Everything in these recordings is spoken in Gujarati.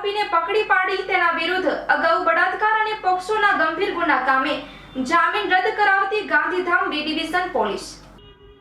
આરોપીને પકડી પાડી તેના વિરુદ્ધ અગાઉ બળાત્કાર અને પોક્સોના ગંભીર ગુના કામે જામીન રદ કરાવતી Gandhidham D division police.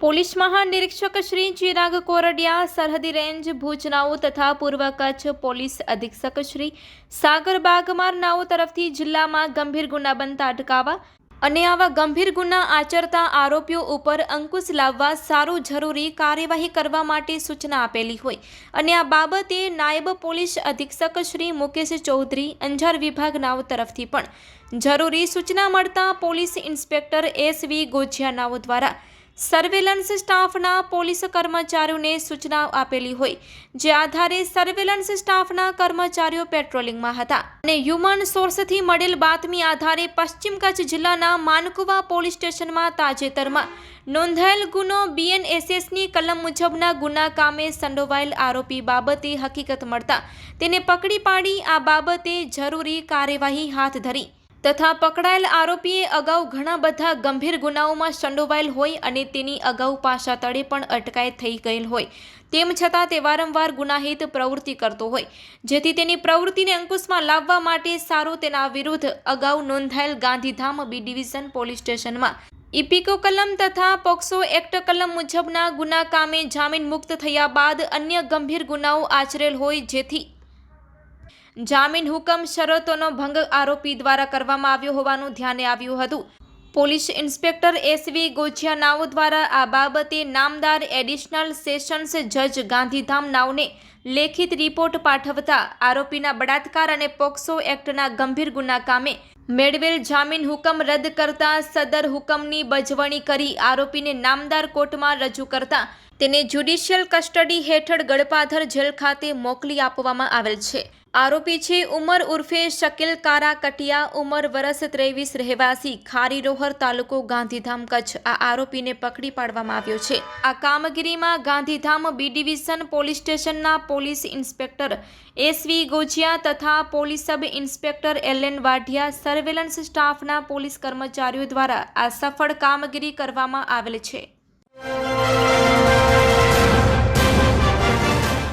Police મહાનિરીક્ષક Shri Chirag Kordia, સરહદી રેન્જ ભુજ તથા પૂર્વ કચ્છ પોલીસ અધિક્ષક શ્રી સાગર બાગમાર નાઓ તરફથી જિલ્લામાં ગંભીર ગુના બનતા અટકાવવા અને આવા ગંભીર ગુના આચરતા આરોપીઓ ઉપર અંકુશ લાવવા સારું જરૂરી કાર્યવાહી કરવા માટે સૂચના આપેલી હોય. અને આ બાબતે નાયબ પોલીસ અધિક્ષક શ્રી મુકેશ ચૌધરી અંજાર વિભાગ નાવ તરફથી પણ જરૂરી સૂચના મળતા police inspector S V Gojiya નાવ દ્વારા સર્વેલન્સ સ્ટાફના પોલીસ કર્મચારીઓને સૂચના આપેલી હોય, જે આધારે સર્વેલન્સ સ્ટાફના કર્મચારીઓ પેટ્રોલિંગમાં હતા. અને હ્યુમન સોર્સથી મળેલ બાતમી આધારે પશ્ચિમ કચ્છ જિલ્લાના માનકુવા પોલીસ સ્ટેશનમાં તાજેતરમાં નોંધાયેલ ગુનો બીએનએસએસની કલમ મુજબના ગુના કામે સંડોવાયેલ આરોપી બાબતે હકીકત મળતા તેને પકડી પાડી આ બાબતે જરૂરી કાર્યવાહી હાથ ધરી. તથા પકડાયેલ આરોપીએ અગાઉ ઘણા બધા ગંભીર ગુનાઓમાં સંડોવાયેલ હોય અને તેની અગાઉ પાછા તળે પણ અટકાયત થઈ ગયેલ હોય. તેમ છતાં તે વારંવાર ગુનાહિત પ્રવૃત્તિ કરતો હોય. જેથી તેની પ્રવૃત્તિને અંકુશમાં લાવવા માટે સારું તેના વિરુદ્ધ અગાઉ નોંધાયેલ ગાંધીધામ બી ડિવિઝન પોલીસ સ્ટેશનમાં. ઇપિકો કલમ તથા પોક્સો એક્ટ કલમ મુજબના ગુના કામે જામીન મુક્ત થયા બાદ અન્ય ગંભીર ગુનાઓ આચરેલ હોય જેથી જામીન હુકમ શરતોનો ભંગ આરોપી દ્વારા કરવામાં આવ્યો હોવાનું ધ્યાને આવ્યું હતું. Police inspector S V Gochhiya નાવ દ્વારા આ બાબતે નામદાર એડિશનલ સેશન્સ જજ ગાંધીધામ નાવને લેખિત રિપોર્ટ પાઠવતા આરોપીના બળાત્કાર અને પોક્સો એક્ટના ગંભીર ગુના કામે મેળવેલ જામીન હુકમ રદ કરતા સદર હુકમની બજવણી કરી આરોપીને નામદાર કોર્ટમાં રજૂ કરતા તેને જ્યુડિશિયલ કસ્ટડી હેઠળ ગળપાધર જેલ ખાતે મોકલી આપવામાં આવેલ છે. આરોપી છે ઉમર ઉર્ફે શકીલ કારા કટિયા, ઉમર વરસ ત્રેવીસ, રહેવાસી ખારી રોહર તાલુકો ગાંધીધામ કચ્છ. આ આરોપીને પકડી પાડવામાં આવ્યો છે. આ કામગીરીમાં ગાંધીધામ બી ડિવિઝન પોલીસ સ્ટેશનના પોલીસ ઇન્સ્પેક્ટર એસવી ગોજિયા તથા police sub inspector L N Vadhiya, surveillance સ્ટાફના પોલીસ કર્મચારીઓ દ્વારા આ સફળ કામગીરી કરવામાં આવેલ છે.